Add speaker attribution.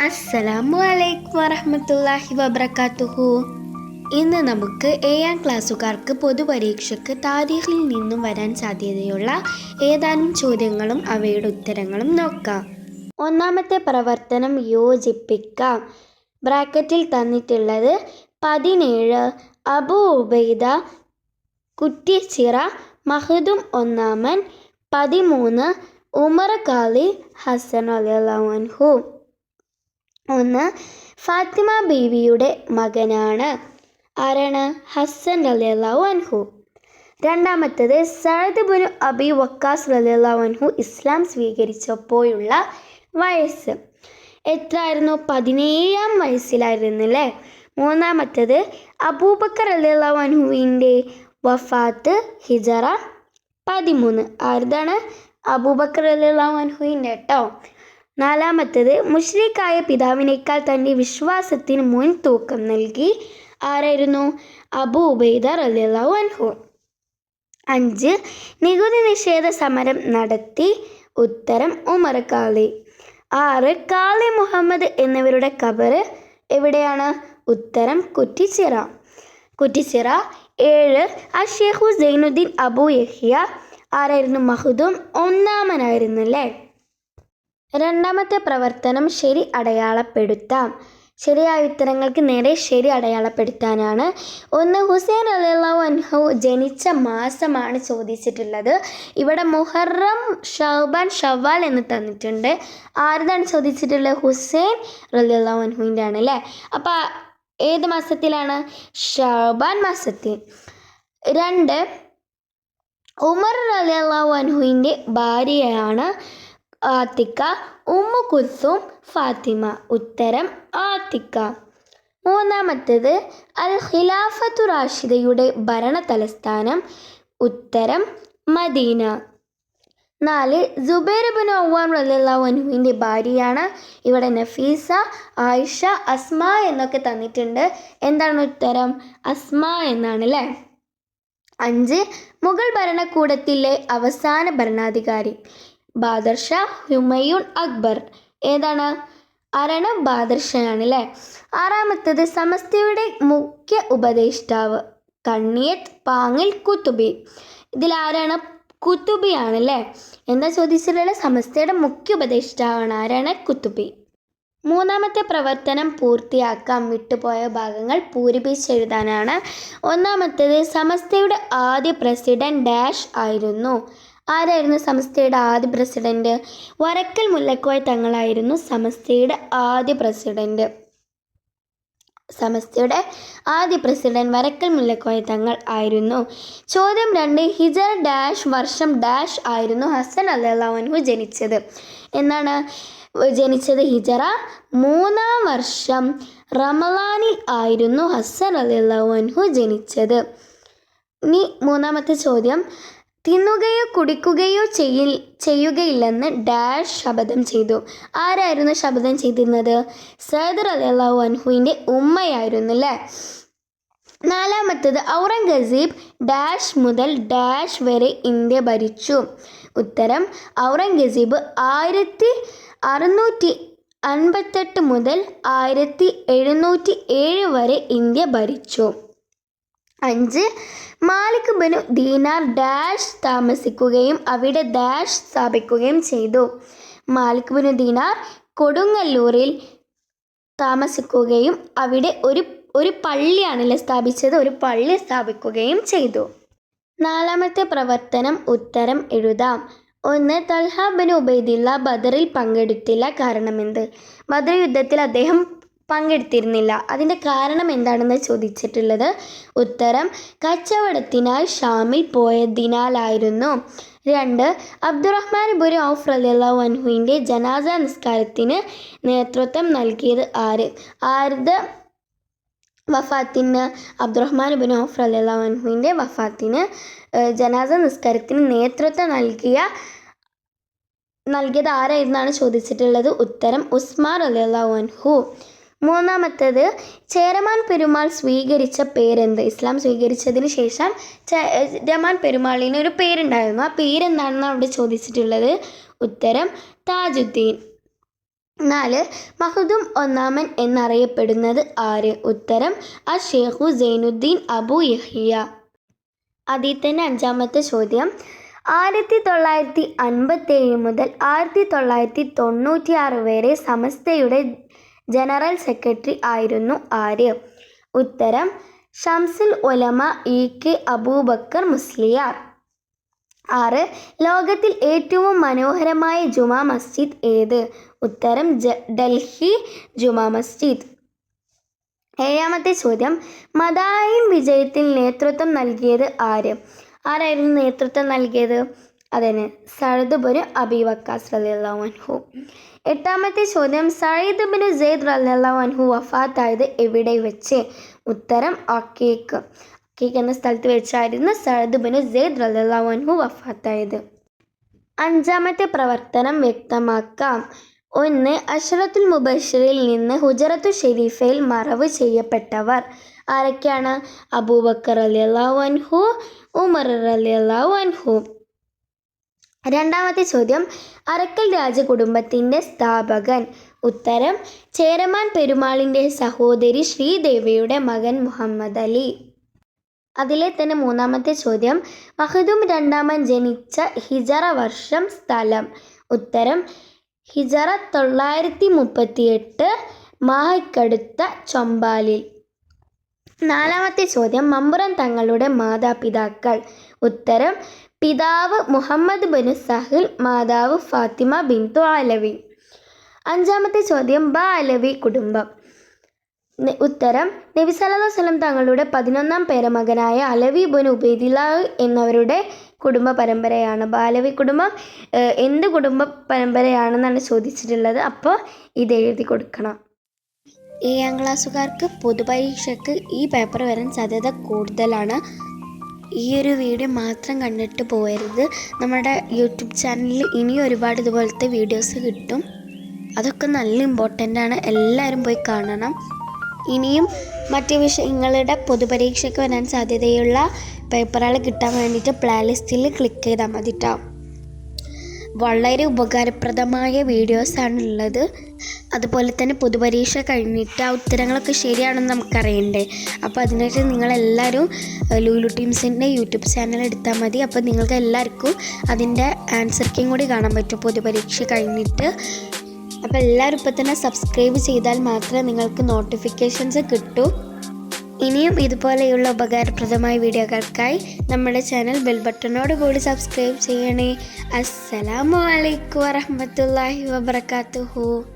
Speaker 1: അസ്സലാമു അലൈക്കും വറഹ്മത്തുള്ളാഹി വബറകാതുഹു. ഇന്ന് നമുക്ക് ഏഴാം ക്ലാസ്സുകാർക്ക് പൊതുപരീക്ഷയ്ക്ക് താരീഖിൽ നിന്നും വരാൻ സാധ്യതയുള്ള ഏതാനും ചോദ്യങ്ങളും അവയുടെ ഉത്തരങ്ങളും നോക്കാം. ഒന്നാമത്തെ പ്രവർത്തനം യോജിപ്പിക്കാം. ബ്രാക്കറ്റിൽ തന്നിട്ടുള്ളത് പതിനേഴ് അബു ഉബൈദ കുറ്റിച്ചിറ മഹദും ഒന്നാമൻ പതിമൂന്ന് ഉമർ കാലി ഹസൻ അലിഹു ഒന്ന് ഫാത്തിമ ബീവിയുടെ മകനാണ്. ആരാണ്? ഹസൻ റലിയല്ലാഹു അൻഹു. രണ്ടാമത്തത് സഅദ് ബിനു അബി വക്കാസ് റലിയല്ലാഹു അൻഹു ഇസ്ലാം സ്വീകരിച്ചപ്പോഴുള്ള വയസ്സ്. എത്രയായിരുന്നു പതിനേഴാം വയസ്സിലായിരുന്നു അല്ലേ മൂന്നാമത്തത് അബൂബക്കർ റലിയല്ലാഹു അൻഹുവിന്റെ വഫാത്ത് ഹിജറ പതിമൂന്ന്. ആരുതാണ്? അബൂബക്കർ റലിയല്ലാഹു അൻഹുവിന്റെ കേട്ടോ നാലാമത്തേത് മുഷ്രിഖായ പിതാവിനേക്കാൾ തന്റെ വിശ്വാസത്തിന് മുൻ തൂക്കം നൽകി ആരായിരുന്നു? അബൂ ഉബൈദ റലിയല്ലാഹു അൻഹു. അഞ്ച് നികുതി നിഷേധ സമരം നടത്തി ഉത്തരം ഉമർ കാളി ആറ് കാളി മുഹമ്മദ് എന്നിവരുടെ കബറ് എവിടെയാണ്? ഉത്തരം കുറ്റിച്ചിറ. കുറ്റിച്ചിറ. ഏഴ് അഷേഖു സൈനുദ്ദീൻ അബു യഹിയ. ആരായിരുന്നു? മഹുദും ഒന്നാമനായിരുന്നു അല്ലേ? രണ്ടാമത്തെ പ്രവർത്തനം ശരി അടയാളപ്പെടുത്താം. ശരിയായ ഉത്തരങ്ങൾക്ക് നേരെ ശരി അടയാളപ്പെടുത്താനാണ്. ഒന്ന് ഹുസൈൻ അലിള്ളാഹു അൻഹു ജനിച്ച മാസമാണ് ചോദിച്ചിട്ടുള്ളത്. ഇവിടെ മുഹറം ഷഹബാൻ ഷവാൽ എന്ന് തന്നിട്ടുണ്ട്. ആരുതാണ് ചോദിച്ചിട്ടുള്ളത്? ഹുസൈൻ റലിള്ളാഹു അൻഹുവിന്റെ ആണ് അല്ലേ? അപ്പോൾ ഏത് മാസത്തിലാണ്? ഷഹബാൻ മാസത്തിൽ. രണ്ട് ഉമർ റലിയല്ലാഹു അൻഹുവിന്റെ ഭാര്യയാണ് ആത്തിക്ക ഉമ്മു കുൽസും ഫാത്തിമ. ഉത്തരം ആത്തിക്ക. മൂന്നാമത്തേത് അൽ ഖിലാഫത്തു റാഷിദയുടെ ഭരണ തലസ്ഥാനം ഉത്തരം മദീന. നാല് ജുബൈർ ബിൻ ഔവാൻ റലിയല്ലാഹു അൻഹുവിന്റെ ഭാര്യയാണ്. ഇവിടെ നഫീസ ആയിഷ അസ്മ എന്നൊക്കെ തന്നിട്ടുണ്ട്. എന്താണ് ഉത്തരം? അസ്മ എന്നാണ് അല്ലേ അഞ്ച് മുഗൾ ഭരണകൂടത്തിലെ അവസാന ഭരണാധികാരി. ബാദർ ഷാ ഹുമയൂൺ അക്ബർ. ഏതാണ്? ആരാണ് ബാദർഷയാണ് അല്ലേ ആറാമത്തേത് സമസ്തയുടെ മുഖ്യ ഉപദേഷ്ടാവ് കണ്ണിയത്ത് പാങ്ങിൽ കുത്തുബി. ഇതിൽ ആരാണ്? കുത്തുബിയാണ് അല്ലേ എന്താ ചോദിച്ചിട്ടുള്ള? സമസ്തയുടെ മുഖ്യ ഉപദേഷ്ടാവാണ് ആരാണ്? കുത്തുബി. മൂന്നാമത്തെ പ്രവർത്തനം പൂർത്തിയാക്കാൻ വിട്ടുപോയ ഭാഗങ്ങൾ പൂരിപ്പിച്ചെഴുതാനാണ് ഒന്നാമത്തേത് സമസ്തയുടെ ആദ്യ പ്രസിഡന്റ് ഡാഷ് ആയിരുന്നു. ആരായിരുന്നു സമസ്തയുടെ ആദ്യ പ്രസിഡന്റ്? വരക്കൽ മുല്ലക്കോയ തങ്ങളായിരുന്നു സമസ്തയുടെ ആദ്യ പ്രസിഡന്റ്. സമസ്തയുടെ ആദ്യ പ്രസിഡന്റ് വരക്കൽ മുല്ലക്കോയ തങ്ങൾ ആയിരുന്നു. ചോദ്യം രണ്ട് ഹിജർ ഡാഷ് വർഷം ഡാഷ് ആയിരുന്നു ഹസൻ അലഹു ജനിച്ചത്. എന്നാണ് ജനിച്ചത്? ഹിജറ മൂന്നാം വർഷം റമലാനിൽ ആയിരുന്നു ഹസൻ അലഹു ജനിച്ചത്. ഇനി മൂന്നാമത്തെ ചോദ്യം തിന്നുകയോ കുടിക്കുകയോ ചെയ്യിൽ ചെയ്യുകയില്ലെന്ന് ഡാഷ് ശപഥം ചെയ്തു. ആരായിരുന്നു ശപഥം ചെയ്തിരുന്നത്? സൈദർ അലിയല്ലാഹു അൻഹുവിന്റെ ഉമ്മയായിരുന്നു അല്ലേ നാലാമത്തത് ഔറംഗസീബ് ഡാഷ് മുതൽ ഡാഷ് വരെ ഇന്ത്യ ഭരിച്ചു. ഉത്തരം ഔറംഗസീബ് ആയിരത്തി അറുന്നൂറ്റി അൻപത്തെട്ട് മുതൽ ആയിരത്തി എഴുന്നൂറ്റി ഏഴ് വരെ ഇന്ത്യ ഭരിച്ചു. അഞ്ച്. മാലിക് ബനു ദീനാർ ഡാഷ് താമസിക്കുകയും അവിടെ ഡാഷ് സ്ഥാപിക്കുകയും ചെയ്തു. മാലിക് ബനു ദീനാർ കൊടുങ്ങല്ലൂരിൽ താമസിക്കുകയും അവിടെ ഒരു ഒരു പള്ളിയാണല്ലേ സ്ഥാപിച്ചത്. ഒരു പള്ളി സ്ഥാപിക്കുകയും ചെയ്തു. നാലാമത്തെ പ്രവർത്തനം ഉത്തരം എഴുതാം. ഒന്ന്. തൽഹ ബിൻ ഉബൈദില്ല ബദറിൽ പങ്കെടുത്തില്ല കാരണമെന്ത്? ബദർ യുദ്ധത്തിൽ അദ്ദേഹം പങ്കെടുത്തിരുന്നില്ല. അതിന്റെ കാരണം എന്താണെന്ന് ചോദിച്ചിട്ടുള്ളത് ഉത്തരം കച്ചവടത്തിനായി ഷാമിൽ പോയതിനാലായിരുന്നു. രണ്ട് അബ്ദുറഹ്മാൻ ബുരി ഔഫ് റലിയല്ലാഹു അൻഹുവിന്റെ ജനാസ നിസ്കാരത്തിന് നേതൃത്വം നൽകിയത് ആര്? ആരുടെ വഫാത്തിന്? അബ്ദുറഹ്മാൻ ബിൻ ഔഫ് റലിയല്ലാഹു അൻഹുവിന്റെ വഫാത്തിന് ജനാസ നിസ്കാരത്തിന് നേതൃത്വം നൽകിയ നൽകിയത് ആരായിരുന്നാണ് ചോദിച്ചിട്ടുള്ളത്? ഉത്തരം ഉസ്മാൻ റലിയല്ലാഹു അൻഹു. മൂന്നാമത്തേത് ചേരമാൻ പെരുമാൾ സ്വീകരിച്ച പേരെന്ത്? ഇസ്ലാം സ്വീകരിച്ചതിന് ശേഷം ചേരമാൻ പെരുമാളിന് ഒരു പേരുണ്ടായിരുന്നു. ആ പേരെന്താണെന്ന് അവിടെ ചോദിച്ചിട്ടുള്ളത്? ഉത്തരം താജുദ്ദീൻ. നാല് മഹദും ഒന്നാമൻ എന്നറിയപ്പെടുന്നത് ആര്? ഉത്തരം അ ഷേഖു സൈനുദ്ദീൻ അബു യഹിയ. അതിൽ തന്നെ അഞ്ചാമത്തെ ചോദ്യം ആയിരത്തി തൊള്ളായിരത്തി അൻപത്തേഴ് മുതൽ ആയിരത്തി തൊള്ളായിരത്തി തൊണ്ണൂറ്റി ആറ് വരെ സമസ്തയുടെ ജനറൽ സെക്രട്ടറി ആയിരുന്നു ആര് ഉത്തരം ഷംസുൽ ഉലമ ഇ. കെ. അബൂബക്കർ മുസ്ലിയാർ. ആറ് ലോകത്തിൽ ഏറ്റവും മനോഹരമായ ജുമാ മസ്ജിദ് ഏത്? ഉത്തരം ഡൽഹി ജുമാ മസ്ജിദ്. ഏഴാമത്തെ ചോദ്യം മദായിൻ വിജയത്തിൽ നേതൃത്വം നൽകിയത് ആര്? ആരായിരുന്നു നേതൃത്വം നൽകിയത്? അതിന് സഴദുബുന് അബി വക്കാസ് അൻഹു. എട്ടാമത്തെ ചോദ്യം സയ്യിദ് ബിൻ സെയ്ദ് റല്ലാൻഹു വഫാത്തായത് എവിടെ വെച്ച്? ഉത്തരം അക്കേക്ക് അക്കേക്ക് എന്ന സ്ഥലത്ത് വെച്ചായിരുന്നു സയ്യിദ് ബിൻ സെയ്ദ് റല്ലാൻഹു വഫാത്തായത്. അഞ്ചാമത്തെ പ്രവർത്തനം വ്യക്തമാക്കാം. ഒന്ന് അഷറത്തുൽ മുബഷിറിൽ നിന്ന് ഹുജറത്തു ഷെരീഫയിൽ മറവ് ചെയ്യപ്പെട്ടവർ ആരൊക്കെയാണ്? അബൂബക്കർ അലി അള്ളാഹു അൻഹു ഉമർ അലി അള്ളാഹു അൻഹു. രണ്ടാമത്തെ ചോദ്യം അറക്കൽ രാജകുടുംബത്തിന്റെ സ്ഥാപകൻ. ഉത്തരം ചേരമാൻ പെരുമാളിന്റെ സഹോദരി ശ്രീദേവിയുടെ മകൻ മുഹമ്മദ് അലി. അതിലെ തന്നെ മൂന്നാമത്തെ ചോദ്യം മഹദും രണ്ടാമൻ ജനിച്ച ഹിജറ വർഷം സ്ഥലം. ഉത്തരം ഹിജറ തൊള്ളായിരത്തി മുപ്പത്തിയെട്ട് മാഹയ്ക്കടുത്ത ചൊമ്പാലിൽ. നാലാമത്തെ ചോദ്യം മമ്പുറം തങ്ങളുടെ മാതാപിതാക്കൾ. ഉത്തരം പിതാവ് മുഹമ്മദ് ബിനു സഹിൽ മാതാവ് ഫാത്തിമ ബിന്തു അലവി അഞ്ചാമത്തെ ചോദ്യം ബ അലവി കുടുംബം. ഉത്തരം നബി വസല്ലം തങ്ങളുടെ പതിനൊന്നാം പേരമകനായ അലവി ബുൻ ഉബൈദില്ലാഹ് എന്നവരുടെ കുടുംബ പരമ്പരയാണ്. ബാലവി കുടുംബം എന്ത് കുടുംബ പരമ്പരയാണെന്നാണ് ചോദിച്ചിട്ടുള്ളത്. അപ്പോൾ ഇത് എഴുതി കൊടുക്കണം. ഏഴാം ക്ലാസ്സുകാർക്ക് പൊതുപരീക്ഷയ്ക്ക് ഈ പേപ്പർ വരാൻ സാധ്യത കൂടുതലാണ്. ഈ ഒരു വീഡിയോ മാത്രം കണ്ടിട്ട് പോയരുത് നമ്മുടെ യൂട്യൂബ് ചാനലിൽ ഇനിയും ഒരുപാട് ഇതുപോലത്തെ വീഡിയോസ് കിട്ടും. അതൊക്കെ നല്ല ഇമ്പോർട്ടന്റ് ആണ്. എല്ലാവരും പോയി കാണണം. ഇനിയും മറ്റ് വിഷയങ്ങളുടെ പൊതുപരീക്ഷയ്ക്ക് വരാൻ സാധ്യതയുള്ള പേപ്പറുകൾ കിട്ടാൻ വേണ്ടിയിട്ട് പ്ലേലിസ്റ്റിൽ ക്ലിക്ക് ചെയ്താൽ മതി ട്ടോ. വളരെ ഉപകാരപ്രദമായ വീഡിയോസാണ് ഉള്ളത് അതുപോലെ തന്നെ പൊതുപരീക്ഷ കഴിഞ്ഞിട്ട് ആ ഉത്തരങ്ങളൊക്കെ ശരിയാണെന്ന് നമുക്കറിയണ്ടേ. അപ്പോൾ അതിനായിട്ട് നിങ്ങളെല്ലാവരും ലൂലു ടീംസിന്റെ യൂട്യൂബ് ചാനൽ എടുത്താൽ മതി. അപ്പോൾ നിങ്ങൾക്ക് എല്ലാവർക്കും അതിന്റെ ആൻസർ കൂടി കാണാൻ പറ്റും. പൊതുപരീക്ഷ കഴിഞ്ഞിട്ട്. അപ്പോൾ എല്ലാവരും ഇപ്പോൾ തന്നെ സബ്സ്ക്രൈബ് ചെയ്താൽ മാത്രമേ നിങ്ങൾക്ക് നോട്ടിഫിക്കേഷൻസ് കിട്ടൂ. ഇനിയും ഇതുപോലെയുള്ള ഉപകാരപ്രദമായ വീഡിയോകൾക്കായി നമ്മുടെ ചാനൽ ബെൽ ബട്ടണോട് കൂടി സബ്സ്ക്രൈബ് ചെയ്യണേ. അസ്സലാമു അലൈക്കും വറഹ്മത്തുള്ളാഹി വബറകാതുഹു.